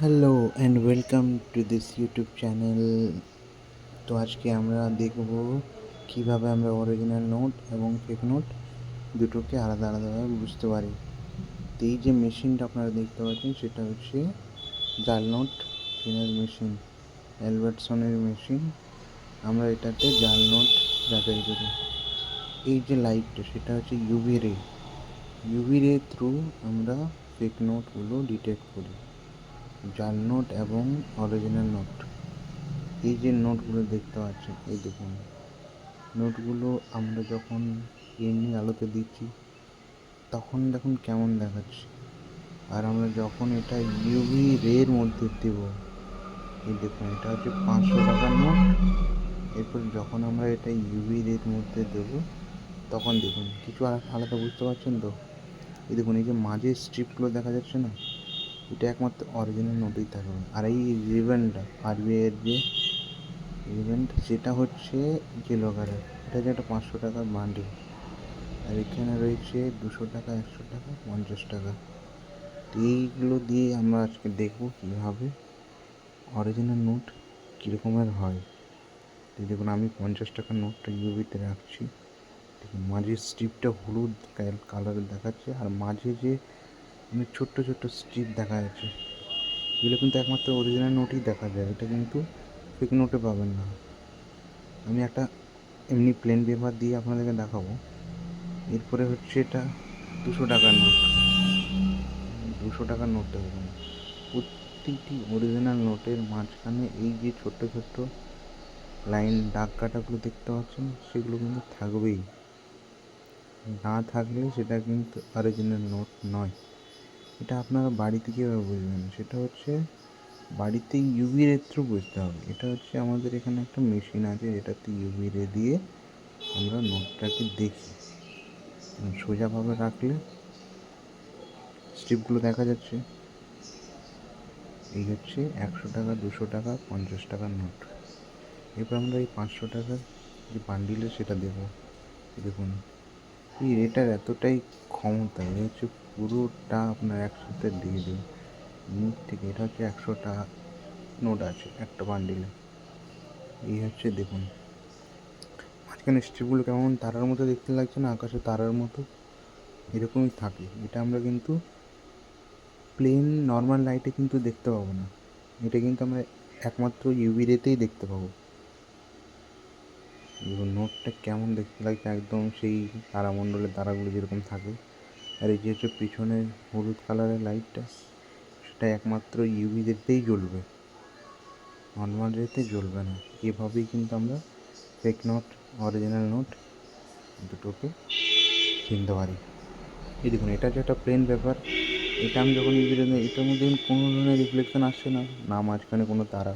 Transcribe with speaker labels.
Speaker 1: Hello and welcome to this YouTube channel তো আজকে আমরা দেখব কীভাবে আমরা অরিজিনাল নোট এবং ফেক নোট দুটোকে আলাদা আলাদাভাবে বুঝতে পারি। তো এই যে মেশিনটা আপনারা দেখতে পাচ্ছেন, সেটা হচ্ছে জাল নোট চেনার মেশিন অ্যালবার্টসনের মেশিন আমরা এটাতে জাল নোট যাচাই করি। এই যে লাইটটা সেটা হচ্ছে ইউভি রে ইউভি রে থ্রু আমরা ফেক নোটগুলো ডিটেক্ট করি। জাল নোট এবং অরিজিনাল নোট এই যে নোটগুলো দেখতে পাচ্ছেন, এই দেখুন। নোটগুলো আমরা যখন এমনি আলোতে দিচ্ছি, তখন দেখুন কেমন দেখাচ্ছে। আর আমরা যখন এটা ইউভি রের মধ্যে দেব, এই দেখুন, এটা হচ্ছে পাঁচশো টাকার নোট এরপর যখন আমরা এটা ইউভি রের মধ্যে দেব, তখন দেখুন, কিছু আলা- আলাদা বুঝতে পারছেন তো? এই দেখুন, এই যে মাঝে স্ট্রিপগুলো দেখা যাচ্ছে না? এটা একমাত্র অরিজিনাল নোটেই থাকবে। আর এই রিবেনটা আরবিআইয়ের যে রিবেন্ট সেটা হচ্ছে জেলো কালার এটা হচ্ছে একটা পাঁচশো টাকার বান্ডিল আর এখানে রয়েছে দুশো টাকা, একশো টাকা, পঞ্চাশ টাকা। তো এইগুলো দিয়ে আমরা আজকে দেখব কীভাবে অরিজিনাল নোট কীরকমের হয়। তো দেখুন, আমি পঞ্চাশ টাকার নোটটা ইউবিতে রাখছি। মাঝের স্ট্রিপটা হলুদ কালারের দেখাচ্ছে। আর মাঝে যে অনেক ছোট্ট ছোট্ট স্ট্রিপ দেখা যাচ্ছে। এগুলো কিন্তু একমাত্র অরিজিনাল নোটই দেখা যায়। এটা কিন্তু ফেক নোটে পাবেন না। আমি একটা এমনি প্লেন পেপার দিয়ে আপনাদেরকে দেখাবো। এরপরে হচ্ছে এটা দুশো টাকার নোট দুশো টাকার নোটটা দেখুন। প্রত্যেকটি অরিজিনাল নোটের মাঝখানে এই যে ছোট্ট ছোট্ট লাইন দাগ কাটাগুলো দেখতে পাচ্ছেন, সেগুলো কিন্তু থাকবেই। না থাকলে সেটা কিন্তু অরিজিনাল নোট নয়। এটা আপনারা বাড়িতে কীভাবে বুঝবেন? সেটা হচ্ছে বাড়িতে ইউভি রে থ্রু বুঝতে হবে। এটা হচ্ছে আমাদের এখানে একটা মেশিন আছে, যেটাতে ইউভি রে দিয়ে আমরা নোটটাকে দেখি। সোজাভাবে রাখলে স্ট্রিপগুলো দেখা যাচ্ছে। এই হচ্ছে একশো টাকা, দুশো টাকা, পঞ্চাশ টাকার নোট। এরপর আমরা এই পাঁচশো টাকার যে বান্ডিলে সেটা দেবো। দেখুন। এই এটার এতটাই ক্ষমতা এ হচ্ছে পুরোটা আপনার একসাথে দিয়ে দেবে নিচ থেকে এটা হচ্ছে একশোটা নোট আছে, একটা বান্ডিলে এই হচ্ছে দেখুন, মাঝখানে স্ট্রিপগুলো কেমন তারার মতো দেখতে লাগছে না, আকাশে তারার মতো? এরকমই থাকে। এটা আমরা কিন্তু প্লেন নর্মাল লাইটে কিন্তু দেখতে পাবো না। এটা কিন্তু আমরা একমাত্র ইউভি রেতেই দেখতে পাবো। নোটটা কেমন দেখতে লাগছে একদম সেই তারামণ্ডলের তারাগুলো যেরকম থাকে। আর এই যে হচ্ছে পিছনে হলুদ কালারের লাইটটা সেটা একমাত্র ইউভি রেতেই জ্বলবে। নর্মাল রেতে জ্বলবে না। এভাবেই কিন্তু আমরা ফেক নোট অরিজিনাল নোট দুটোকে চিনতে পারি। এই দেখুন, এটা হচ্ছে একটা প্লেন পেপার এটা আমি যখন ইউভি রেতে এটার মধ্যে কোনো ধরনের রিফ্লেকশন আসছে না। না মাঝখানে কোনো তারা।